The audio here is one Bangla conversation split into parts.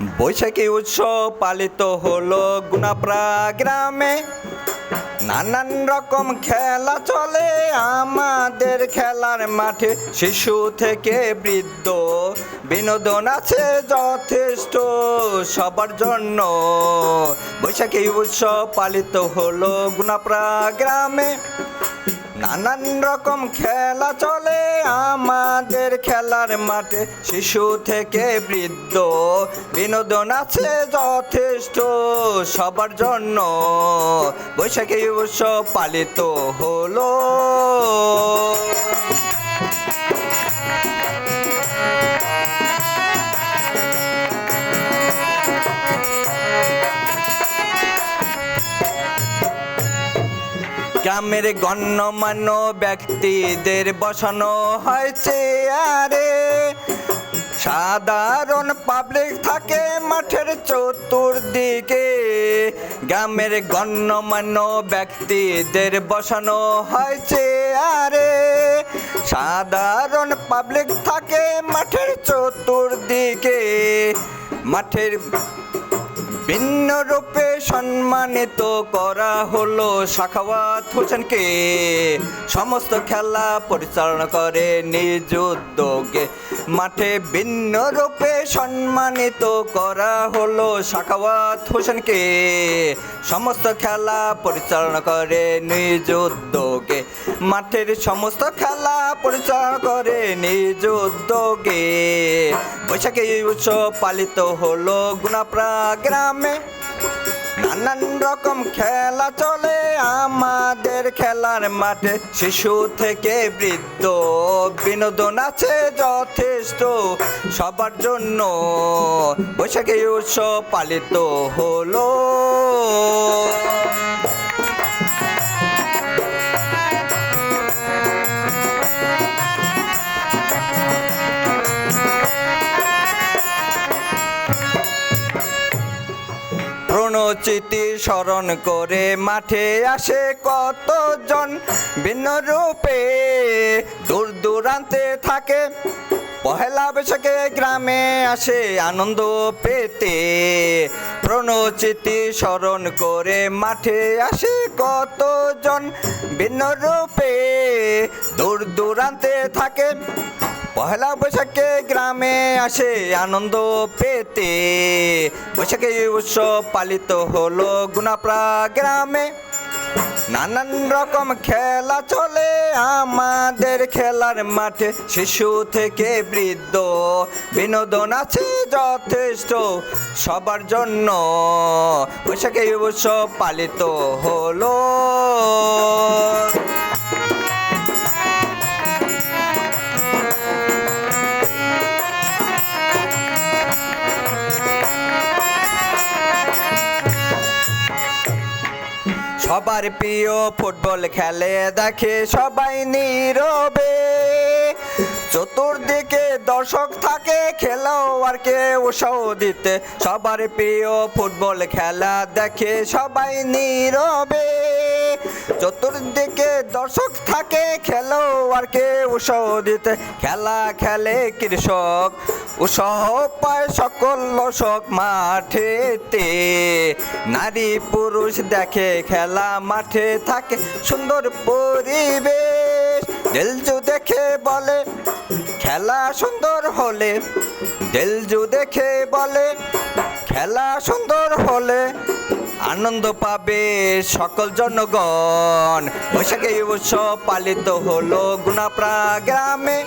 বৈশাখী উৎসব পালিত হলো গুনাপ্রা গ্রামে নানান রকম খেলা চলে আমাদের খেলার মাঠে। শিশু থেকে বৃদ্ধ, বিনোদন আছে যথেষ্ট সবার জন্য। বৈশাখী উৎসব পালিত হলো গুনাপ্রা গ্রামে নানান রকম খেলা চলে আমাদের খেলার মাঠে। শিশু থেকে বৃদ্ধ, বিনোদন আছে যথেষ্ট সবার জন্য। বৈশাখী উৎসব পালিত হলো। গ্রামের গণ্যমান্য ব্যক্তিদের বসানো হয়েছে, আরে সাধারণ পাবলিক থাকে মাঠের চতুর্দিকে। গ্রামের গণ্যমান্য ব্যক্তিদের বসানো হয়েছে, আরে সাধারণ পাবলিক থাকে মাঠের চতুর্দিকে। মাঠের ভিন্ন রূপে সম্মানিত করা হলো সাখাওয়াত হোসেনকে। সমস্ত খেলা পরিচালনা করে নিজ উদ্যোগে। মাঠে ভিন্ন রূপে সম্মানিত করা হলো সাখাওয়াত হোসেনকে। সমস্ত খেলা পরিচালনা করে নিজ উদ্যোগে। মাঠের সমস্ত খেলা পরিচালনা করে নিজ উদ্যোগে। বৈশাখী উৎসব পালিত হলো গুনাপ্রা গ্রামে। নানান রকম খেলা চলে আমাদের খেলার মাঠে। শিশু থেকে বৃদ্ধ, বিনোদন আছে যথেষ্ট সবার জন্য। বৈশাখী উৎসব পালিত হলো। প্রণচিতি স্মরণ করে মাঠে আসে কতজন? ভিন্ন রূপে দূর দূরান্তে থাকে। পহেলা বৈশাখে গ্রামে আসে আনন্দ পেতে। প্রণচিতি স্মরণ করে মাঠে আসে কতজন? ভিন্ন রূপে দূর দূরান্তে থাকে। পহেলা বৈশাখে গ্রামে আসে আনন্দ পেতে। বৈশাখী উৎসব পালিত হলো গুনাপ্রা গ্রামে। নানান রকম খেলা চলে আমাদের খেলার মাঠে। শিশু থেকে বৃদ্ধ, বিনোদন আছে যথেষ্ট সবার জন্য। বৈশাখী উৎসব পালিত হলো। সবার প্রিয় ফুটবল খেলে দেখে সবাই নীরবে। চতুর্দিকে দর্শক থাকে খেলোয়াড়কে উৎসাহ দিতে। সবার প্রিয় ফুটবল খেলা দেখে সবাই নীরবে। চতুর্দিকে দর্শক থাকে খেলোয়াড়কে উৎসাহ দিতে। খেলা খেলে কৃষক, উৎসাহ পায় সকল দর্শক মাঠেতে। নারী পুরুষ দেখে খেলা মাঠে থাকে সুন্দর পরিবেশ। দিলজু দেখে বলে, খেলা সুন্দর হলে। দিলজু দেখে বলে, খেলা সুন্দর হলে। আনন্দ পাবে সকল জনগণ। বৈশাখী উৎসব পালিত হলো গুনাপ্রা গ্রামে।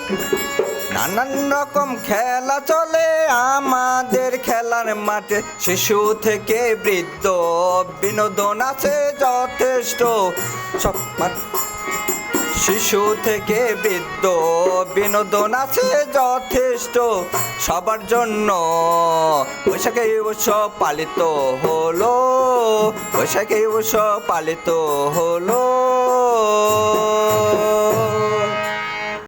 নানান রকম খেলা চলে আমাদের খেলার মাঠে। শিশু থেকে বৃদ্ধ, বিনোদন আছে যথেষ্ট। সব শিশু থেকে বৃদ্ধ, বিনোদন আছে যথেষ্ট, সবার জন্য। বৈশাখী উৎসব পালিত হলো, বৈশাখী উৎসব পালিত হলো।